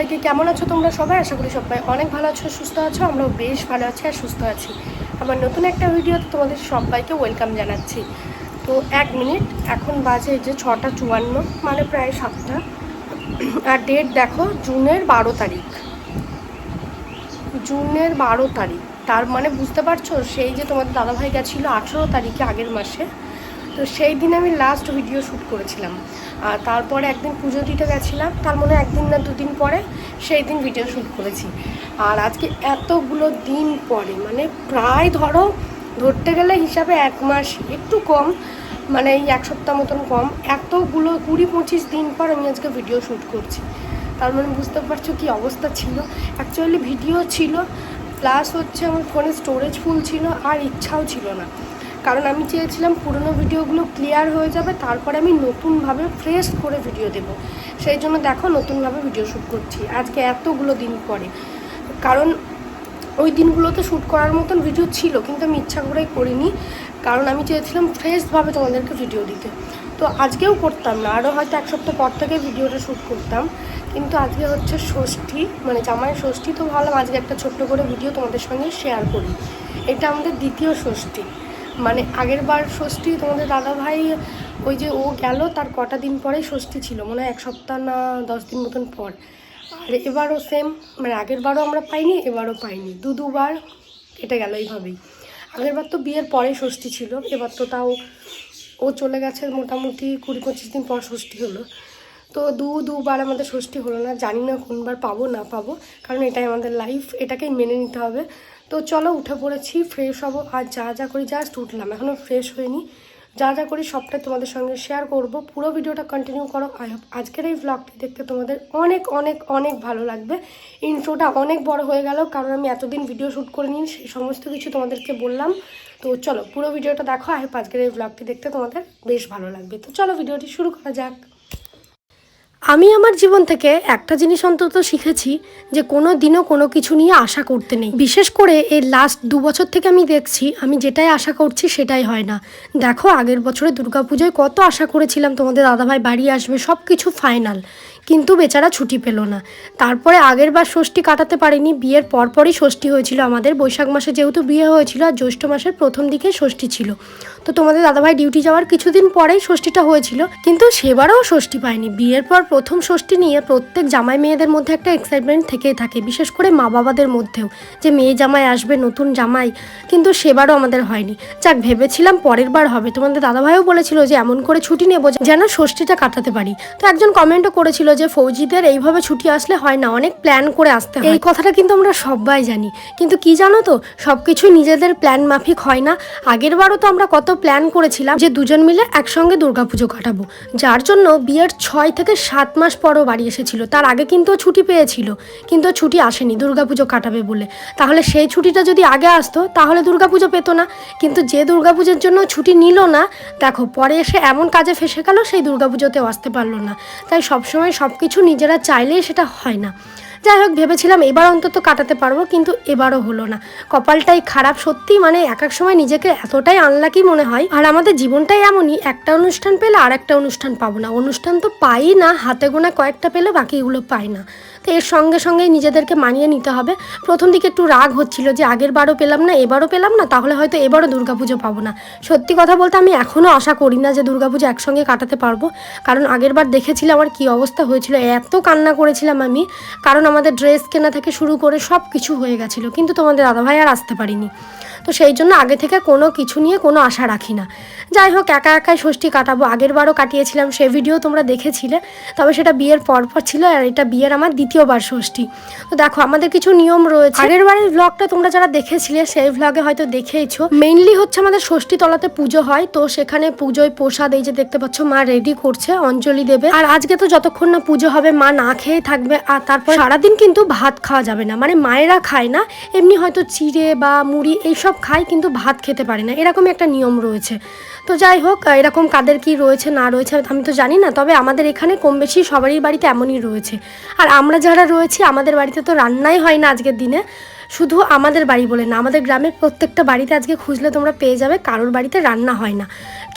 সবাইকে কেমন আছো তোমরা সবাই? আশা করি সবাই অনেক ভালো আছো, সুস্থ আছো, আমরাও বেশ ভালো আছি আর সুস্থ আছি। আমার নতুন একটা ভিডিওতে তোমাদের সবাইকে ওয়েলকাম জানাচ্ছি। তো এক মিনিট, এখন বাজে যে ছটা চুয়ান্ন মানে প্রায় সাতটা। আর ডেট দেখো, জুনের বারো তারিখ। জুনের বারো তারিখ। তার মানে বুঝতে পারছ, সেই যে তোমাদের দাদাভাই গেছিল আঠেরো তারিখে আগের মাসে। তো সেই দিন আমি লাস্ট ভিডিও শ্যুট করেছিলাম। আর তারপরে একদিন পুজো দিতে গেছিলাম, তার মনে একদিন না দুদিন পরে সেই দিন ভিডিও শ্যুট করেছি। আর আজকে এতগুলো দিন পরে মানে প্রায় ধরো ধরতে গেলে হিসাবে এক মাস, একটু কম মানে এই এক সপ্তাহ মতন কম, এতগুলো কুড়ি পঁচিশ দিন পর আমি আজকে ভিডিও শ্যুট করছি। তার মানে বুঝতে পারছ কি অবস্থা ছিল? অ্যাকচুয়ালি ভিডিও ছিল প্লাস হচ্ছে আমার ফোনে স্টোরেজ ফুল ছিল, আর ইচ্ছাও ছিল না। কারণ আমি চেয়েছিলাম পুরোনো ভিডিওগুলো ক্লিয়ার হয়ে যাবে, তারপরে আমি নতুনভাবে ফ্রেশ করে ভিডিও দেব। সেই জন্য দেখো নতুনভাবে ভিডিও শ্যুট করছি। আজকে এতগুলো দিন পরে। কারণ ওই দিনগুলোতে শ্যুট করার মতন ভিডিও ছিল, কিন্তু আমি ইচ্ছা করেই করিনি। কারণ আমি চেয়েছিলাম ফ্রেশভাবে তোমাদেরকে ভিডিও দিতে। তো আজকেও করতাম না। আরও হয়তো এক সপ্তাহ পর থেকে ভিডিওটা শ্যুট করতাম। কিন্তু আজকে হচ্ছে ষষ্ঠী মানে জামাই ষষ্ঠী, তো ভাবলাম আজকে একটা ছোট্ট করে ভিডিও তোমাদের সঙ্গে শেয়ার করি। এটা আমাদের দ্বিতীয় ষষ্ঠী। মানে আগের বার ষষ্ঠী তোমাদের দাদা ভাই, ওই যে ও গেল, তার কটা দিন পরেই ষষ্ঠী ছিল, মনে হয় এক সপ্তাহ না দশ দিন মতন পর। আর এবারও সেম মানে আগের বারও আমরা পাইনি, এবারও পাইনি। দু দুবার কেটে গেল এইভাবেই। আগের বার তো বিয়ের পরে ষষ্ঠী ছিল, এবার তো তাও ও চলে গেছে মোটামুটি কুড়ি পঁচিশ দিন পর ষষ্ঠী হলো। তো দু, দুবার আমাদের ষষ্ঠী হলো না, জানি না কোনবার পাবো, না পাবো, কারণ এটাই আমাদের লাইফ এটাকেই মেনে নিতে হবে। তো চলো উঠে পড়েছি ফ্রেশ হব, আর যা যা করি জাস্ট উঠলাম এখনও ফ্রেশ হয়নি যা যা করি সবটাই তোমাদের সঙ্গে শেয়ার করব, পুরো ভিডিওটা কন্টিনিউ করো। আই হোপ আজকের এই ব্লগটি দেখতে তোমাদের অনেক অনেক অনেক ভালো লাগবে। ইন্ট্রোটা অনেক বড় হয়ে গেল, কারণ আমি এতদিন ভিডিও শ্যুট করে নিই সেই সমস্ত কিছু তোমাদেরকে বললাম। তো চলো পুরো ভিডিওটা দেখো আই হোপ আজকের এই ব্লগটি দেখতে তোমাদের বেশ ভালো লাগবে। তো চলো ভিডিওটি শুরু করা যাক। আমি আমার জীবন থেকে একটা জিনিস অন্তত শিখেছি যে কোনো দিনও কোনো কিছু নিয়ে আশা করতে নেই। বিশেষ করে এই লাস্ট দু বছর থেকে আমি দেখছি, আমি যেটাই আশা করছি সেটাই হয় না। দেখো আগের বছরে দুর্গাপুজোয় কত আশা করেছিলাম তোমাদের দাদাভাই বাড়ি আসবে সব কিছু ফাইনাল কিন্তু বেচারা ছুটি পেল না। তারপরে আগের বার ষষ্ঠী কাটাতে পারেনি, বিয়ের পরপরই ষষ্ঠী হয়েছিল আমাদের। বৈশাখ মাসে যেহেতু বিয়ে হয়েছিল, আর জ্যৈষ্ঠ মাসের প্রথম দিকে ষষ্ঠী ছিল। তো তোমাদের দাদাভাই ডিউটি যাওয়ার কিছুদিন পরেই ষষ্ঠীটা হয়েছিল, কিন্তু সেবারও ষষ্ঠী পায়নি। বিয়ের পর প্রথম ষষ্ঠী নিয়ে প্রত্যেক জামাই মেয়েদের মধ্যে একটা এক্সাইটমেন্ট থেকেই থাকে, বিশেষ করে মা বাবাদের মধ্যেও, যে মেয়ে জামাই আসবে, নতুন জামাই, কিন্তু সেবারও আমাদের হয়নি। যাক, ভেবেছিলাম পরের বার হবে। তোমাদের দাদাভাইও বলেছিল যে, এমন করে ছুটি নেব যেন ষষ্ঠীটা কাটাতে পারি। তো একজন কমেন্টও করেছিল যে ফৌজিদের এইভাবে ছুটি আসলে হয় না, অনেক প্ল্যান করে আসতে হয়। এই কথাটা কিন্তু আমরা সবাই জানি। কিন্তু কি জানো তো সব কিছু নিজেদের প্ল্যান মাফিক হয় না। আগের বারও তো আমরা কত প্ল্যান করেছিলাম যে দুজন মিলে একসঙ্গে দুর্গাপুজো কাটাবো। যার জন্য বিয়ের ছয় থেকে সাত মাস পরও বাড়ি এসেছিল। তার আগে কিন্তু ছুটি পেয়েছিল। কিন্তু ছুটি আসেনি দুর্গাপুজো কাটাবে বলে। তাহলে সেই ছুটিটা যদি আগে আসতো, তাহলে দুর্গাপুজো পেতো না। কিন্তু যে দুর্গাপুজোর জন্য ছুটি নিল না, দেখো, পরে এসে এমন কাজে ফেসে গেল, সেই দুর্গাপুজোতেও আসতে পারল না। তাই সবসময় সব কিছু নিজেরা চাইলেই সেটা হয় না। যাই হোক, ভেবেছিলাম এবার অন্তত কাটাতে পারব, কিন্তু এবারও হলো না। কপালটাই খারাপ সত্যি মানে এক এক সময় নিজেকে এতটাই আনলাকি মনে হয়। আর আমাদের জীবনটাই এমনই, একটা অনুষ্ঠান পেলে আর একটা অনুষ্ঠান পাবো না। অনুষ্ঠান তো পাই না, হাতে গোনা কয়েকটা পেলে বাকিগুলো পাই না। তো এর সঙ্গে সঙ্গে নিজেদেরকে মানিয়ে নিতে হবে। প্রথম দিকে একটু রাগ হচ্ছিল যে আগের বারও পেলাম না, এবারও পেলাম না, তাহলে হয়তো এবারও দুর্গাপুজো পাবো না। সত্যি কথা বলতে আমি এখনও আশা করি না যে দুর্গাপুজো একসঙ্গে কাটাতে পারব। কারণ আগের বার দেখেছিলাম আমার কি অবস্থা হয়েছিল, এত কান্না করেছিলাম আমি। কারণ আমাদের ড্রেস কেনা থেকে শুরু করে সব কিছু হয়ে গেছিল, কিন্তু তোমাদের দাদাভাই আর আসতে পারিনি। তো সেই জন্য আগে থেকে কোনো কিছু নিয়ে কোনো আশা রাখি না। যাই হোক, একা একাই ষষ্ঠী কাটাবো। আগের বারও কাটিয়েছিলাম, সে ভিডিও তোমরা দেখেছিলে। তবে সেটা বিয়ের পরপর ছিল আর এটা বিয়ের আমার দ্বিতীয়বার ষষ্ঠী। তো দেখো, আমাদের কিছু নিয়ম রয়েছে। আগের বারের ব্লগটা তোমরা যারা দেখেছিলে, সেই ব্লগে হয়তো দেখেইছো। মেইনলি হচ্ছে আমাদের ষষ্ঠী তলাতে পুজো হয়। তো সেখানে পুজোয় প্রসাদ, এই যে দেখতে পাচ্ছ, মা রেডি করছে, অঞ্জলি দেবে। আর আজকে তো যতক্ষণ না পুজো হবে, মা না খেয়ে থাকবে। আর তারপর সারাদিন কিন্তু ভাত খাওয়া যাবে না। মানে মায়েরা খায় না। এমনি হয়তো চিড়ে বা মুড়ি, এইসব খায় কিন্তু ভাত খেতে পারে না। এরকম একটা নিয়ম রয়েছে। তো যাই হোক এরকম কাদের কি রয়েছে, না রয়েছে আমি তো জানি না, তবে আমাদের এখানে কম বেশি সবারই বাড়িতে এমনই রয়েছে। আর আমরা যারা রয়েছি, আমাদের বাড়িতে তো রান্নাই হয় না আজকের দিনে। শুধু আমাদের বাড়ি বলে না, আমাদের গ্রামের প্রত্যেকটা বাড়িতে আজকে খুঁজলে তোমরা পেয়ে যাবে, কারোর বাড়িতে রান্না হয় না।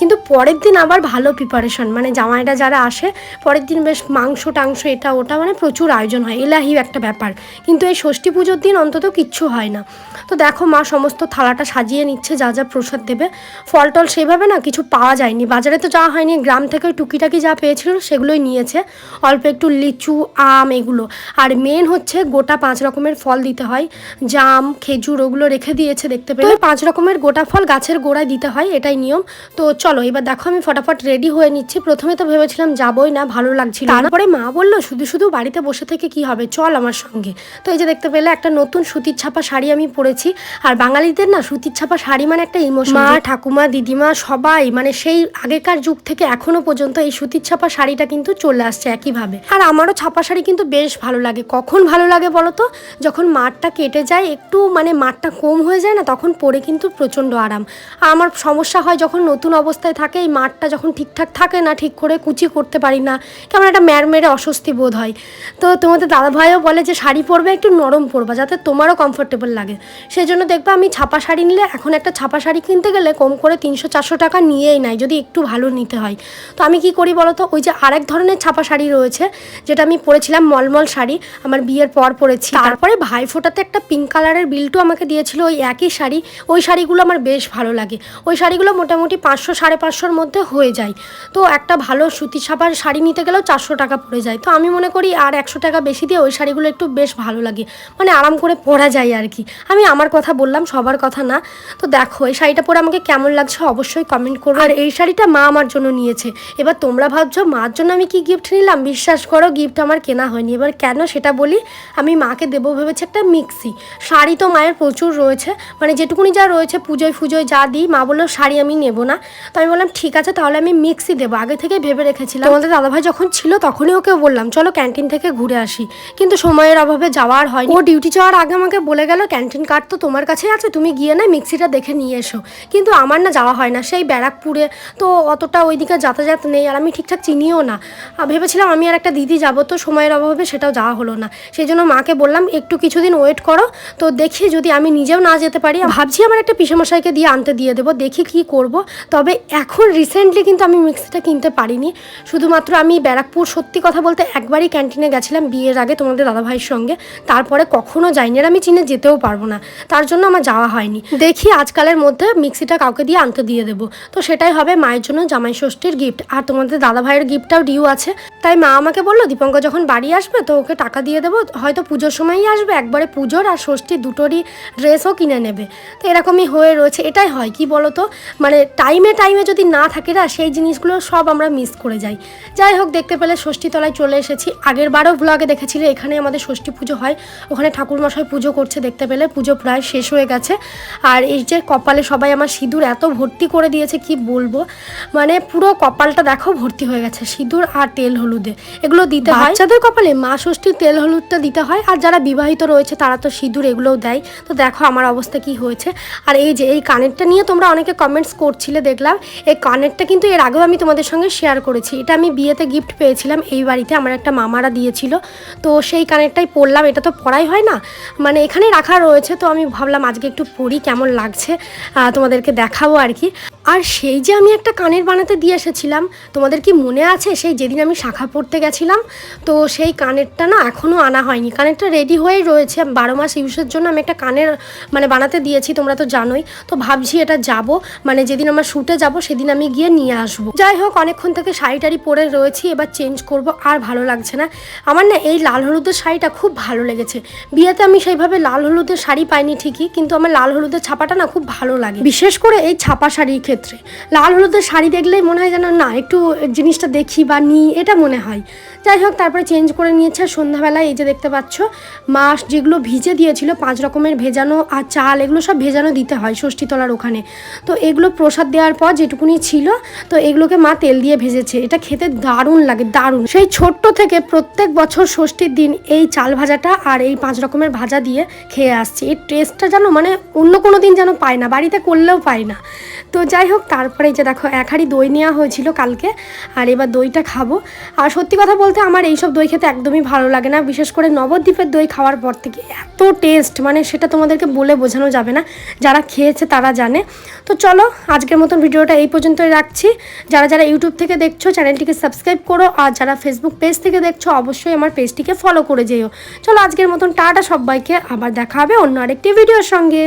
কিন্তু পরের দিন আবার ভালো প্রিপারেশন মানে জামাইটা যারা আসে পরের দিন বেশ মাংস টাংস এটা ওটা মানে প্রচুর আয়োজন হয় এলাহি একটা ব্যাপার। কিন্তু এই ষষ্ঠী পুজোর দিন অন্তত কিচ্ছু হয় না। তো দেখো মা সমস্ত থালাটা সাজিয়ে নিচ্ছে যা যা প্রসাদ দেবে। ফল টল সেভাবে না কিছু পাওয়া যায়নি। বাজারে তো যাওয়া হয়নি গ্রাম থেকে ওই টুকিটাকি যা পেয়েছিল সেগুলোই নিয়েছে। অল্প একটু লিচু আম এগুলো। আর মেন হচ্ছে গোটা পাঁচ রকমের ফল দিতে হয়। জাম খেজুর ওগুলো রেখে দিয়েছে দেখতে পেলে। পাঁচ রকমের গোটা ফল গাছের গোড়ায় দিতে হয় এটাই নিয়ম। তো চলো এবার দেখো আমি ফটাফট রেডি হয়ে নিচ্ছি। প্রথমে তো ভেবেছিলাম যাবোই না ভালো লাগছিল তারপরে মা বলল শুধু শুধু বাড়িতে বসে থেকে কি হবে? চল আমার সঙ্গে। তো এই যে দেখতে পেলে একটা নতুন সুতির ছাপা শাড়ি আমি পরেছি। আর বাঙালিদের না সুতির ছাপা শাড়ি মানে একটা ইমোশন মা ঠাকুমা দিদিমা সবাই মানে সেই আগেকার যুগ থেকে এখনও পর্যন্ত এই সুতির ছাপা শাড়িটা কিন্তু চলে আসছে একইভাবে। আর আমারও ছাপা শাড়ি কিন্তু বেশ ভালো লাগে। কখন ভালো লাগে বলো তো? যখন মাঠটা কেটে যায় একটু মানে মাঠটা কম হয়ে যায় না তখন পরে কিন্তু প্রচণ্ড আরাম। আর আমার সমস্যা হয় যখন নতুন অবস্থায় থাকে, এই মাঠটা যখন ঠিকঠাক থাকে না, ঠিক করে কুচি করতে পারি না, কেমন একটা ম্যার মেরে অস্বস্তি বোধ হয়। তো তোমাদের দাদা ভাইও বলে যে, শাড়ি পরবে, একটু নরম পরবা, যাতে তোমারও কমফোর্টেবল লাগে। সেই জন্য দেখবে, আমি ছাপা শাড়ি নিলে, এখন একটা ছাপা শাড়ি কিনতে গেলে কম করে তিনশো, চারশো টাকা নিয়েই নাই যদি একটু ভালো নিতে হয়। তো আমি কি করি বলো তো, ওই যে আরেক ধরনের ছাপা শাড়ি রয়েছে, যেটা আমি পরেছিলাম, মলমল শাড়ি, আমার বিয়ের পর পরেছি। তারপরে ভাই ফোটাতে একটা পিঙ্ক কালারের বিলটু আমাকে দিয়েছিল, ওই একই শাড়ি, ওই শাড়িগুলো আমার বেশ ভালো লাগে। ওই শাড়িগুলো মোটামুটি পাঁচশো সাড়ে পাঁচশোর মধ্যে হয়ে যায়। তো একটা ভালো সুতি ছাপার শাড়ি নিতে গেলেও চারশো টাকা পড়ে যায়। তো আমি মনে করি আর একশো টাকা বেশি দিয়ে ওই শাড়িগুলো একটু বেশ ভালো লাগে। মানে আরাম করে পরা যায় আর কি। আমি আমার কথা বললাম, সবার কথা না। তো দেখো, এই শাড়িটা পরে আমাকে কেমন লাগছে অবশ্যই কমেন্ট করো। আর এই শাড়িটা মা আমার জন্য নিয়েছে। এবার তোমরা ভাবছ, মার জন্য আমি কি গিফট নিলাম? বিশ্বাস করো গিফট আমার কেনা হয়নি। এবার কেন সেটা বলি, আমি মাকে দেবো ভেবেছি একটা মিক্সি শাড়ি তো মায়ের প্রচুর রয়েছে। মানে যেটুকুনি যা রয়েছে, পুজোয় ফুজোয় যা দিই, মা বলল শাড়ি আমি নেব না। তো আমি বললাম ঠিক আছে তাহলে আমি মিক্সি দেবো। আগে থেকে ভেবে রেখেছিলাম। আমাদের দাদাভাই যখন ছিল তখনই ওকে বললাম চলো ক্যান্টিন থেকে ঘুরে আসি। কিন্তু সময়ের অভাবে যাওয়ার হয়নি। ও ডিউটি যাওয়ার আগে আমাকে বলে গেল ক্যান্টিন কার্ড তো তোমার কাছেই আছে তুমি গিয়ে না মিক্সিটা দেখে নিয়ে এসো। কিন্তু আমার না যাওয়া হয় না সেই ব্যারাকপুরে। তো অতটা ওইদিকে যাতায়াত নেই আর আমি ঠিকঠাক চিনিও না। ভেবেছিলাম আমি আর একটা দিদি যাব তো সময়ের অভাবে সেটাও যাওয়া হলো না। সেই জন্য মাকে বললাম একটু কিছুদিন ওয়েট করো তো দেখি যদি আমি নিজেও না যেতে পারি। ভাবছি আমার একটা পিসেমশাইকে দিয়ে আনতে দিয়ে দেবো দেখি কি করব। তবে এখন রিসেন্টলি কিন্তু আমি মিক্সিটা কিনতে পারিনি। শুধুমাত্র আমি ব্যারাকপুর সত্যি কথা বলতে একবারই ক্যান্টিনে গেছিলাম বিয়ের আগে তোমাদের দাদাভাইয়ের সঙ্গে। তারপরে কখনো যাইনি আর আমি চিনে যেতেও পারব না। তার জন্য আমার যাওয়া হয়নি। দেখি আজকালের মধ্যে মিক্সিটা কাউকে দিয়ে আনতে দিয়ে দেবো। তো সেটাই হবে মায়ের জন্য জামাই ষষ্ঠীর গিফট আর তোমাদের দাদা ভাইয়ের গিফটটাও ডিউ আছে। তাই মা আমাকে বলল, দীপঙ্কর যখন বাড়ি আসবে তো ওকে টাকা দিয়ে দেবো। হয়তো পুজোর সময়ই আসবে, একবারে পুজোর আর ষষ্ঠী দুটোরই ড্রেসও কিনে নেবে। তো এরকমই হয়ে রয়েছে। এটাই হয়, কি বলো তো মানে টাইমে টাইমে যদি না থাকে না, সেই জিনিসগুলো সব আমরা মিস করে যাই। যাই হোক, দেখতে পেলে ষষ্ঠী তলায় চলে এসেছি। আগের বারও ব্লগে দেখেছিলে, এখানে আমাদের ষষ্ঠী পুজো হয়। ওখানে ঠাকুরমশাই পুজো করছে, দেখতে পেলে পুজো প্রায় শেষ হয়ে গেছে। আর এই যে কপালে সবাই আমার সিঁদুর এত ভর্তি করে দিয়েছে, কি বলব? মানে পুরো কপালটা দেখো ভর্তি হয়ে গেছে, সিঁদুর আর তেল হলুদে। এগুলো দিতে হয়। বাচ্চাদের কপালে মা ষষ্ঠীর তেল হলুদটা দিতে হয়, আর যারা বিবাহিত রয়েছে, তারা তো সিঁদুর এগুলোও দেয়। তো দেখো আমার অবস্থা কি হয়েছে। আর এই যে, এই কানেরটা নিয়ে তোমরা অনেকে কমেন্টস করছিলে, দেখলাম। এই কানেরটা কিন্তু এর আগেও আমি তোমাদের সঙ্গে শেয়ার করেছি। এটা আমি বিয়েতে গিফট পেয়েছিলাম, এই বাড়িতে আমার একটা মামারা দিয়েছিল। তো সেই কানেরটাই পরলাম, এটা তো পরাই হয় না। মানে এখানে রাখা রয়েছে, তো আমি ভাবলাম আজকে একটু পরি, কেমন লাগছে তোমাদেরকে দেখাবো আর কি। আর সেই যে আমি একটা কানের বানাতে দিয়ে এসেছিলাম, তোমাদের কি মনে আছে? সেই যেদিন আমি শাখা পড়তে গেছিলাম, তো সেই কানেরটা না এখনও আনা হয়নি। কানেরটা রেডি হয়েই রয়েছে, বারো মাস ইউজের জন্য আমি একটা কানের মানে বানাতে দিয়েছি, তোমরা তো জানোই। তো ভাবছি এটা যাব মানে যেদিন আমার শ্যুটে যাব সেদিন আমি গিয়ে নিয়ে আসব। যাই হোক, অনেকক্ষণ থেকে শাড়ি টাড়ি পরে রয়েছি, এবার চেঞ্জ করব, আর ভালো লাগছে না। আমার না এই লাল হলুদের শাড়িটা খুব ভালো লেগেছে। বিয়েতে আমি সেইভাবে লাল হলুদের শাড়ি পাইনি ঠিকই, কিন্তু আমার লাল হলুদের ছাপাটা না খুব ভালো লাগে। বিশেষ করে এই ছাপা শাড়ির ক্ষেত্রে। লাল হলুদের শাড়ি দেখলেই মনে হয় যেন, না, একটু জিনিসটা দেখি বা নিই এটা মনে হয়। যাই হোক, তারপরে চেঞ্জ করে নিয়েছে সন্ধ্যাবেলায় এই যে দেখতে পাচ্ছ মাস যেগুলো ভিজে দিয়েছিল, পাঁচ রকমের ভেজানো আর চাল, এগুলো সব ভেজানো দিতে হয় ষষ্ঠীতলার ওখানে। তো এগুলো প্রসাদ দেওয়ার পর যেটুকুনি ছিল, তো এগুলোকে মা তেল দিয়ে ভেজেছে। এটা খেতে দারুণ লাগে, দারুণ। সেই ছোট্ট থেকে প্রত্যেক বছর ষষ্ঠীর দিন এই চাল ভাজাটা আর এই পাঁচ রকমের ভাজা দিয়ে খেয়ে আসছি। এই টেস্টটা যেন মানে অন্য কোনো দিন যেন পায় না, বাড়িতে করলেও পায় না। তো যাই হোক, তারপরে যে দেখো, এক হাঁড়ি দই নেওয়া হয়েছিল কালকে, আর এবার দইটা খাব। আর সত্যি কথা বলতে আমার এইসব দই খেতে একদমই ভালো লাগে না। বিশেষ করে নবদ্বীপের দই খাওয়ার পর থেকে এত টেস্ট মানে সেটা তোমাদেরকে বলে বোঝানো যাবে না। যারা খেয়েছে তারা জানে। তো চলো, আজকের মতন ভিডিওটা এই পর্যন্তই রাখছি। যারা যারা ইউটিউব থেকে দেখছ, চ্যানেলটিকে সাবস্ক্রাইব করো, আর যারা ফেসবুক পেজ থেকে দেখছ, অবশ্যই আমার পেজটিকে ফলো করে যেও। চলো আজকের মতন টাটা সবাইকে, আবার দেখা হবে অন্য আরেকটি ভিডিওর সঙ্গে।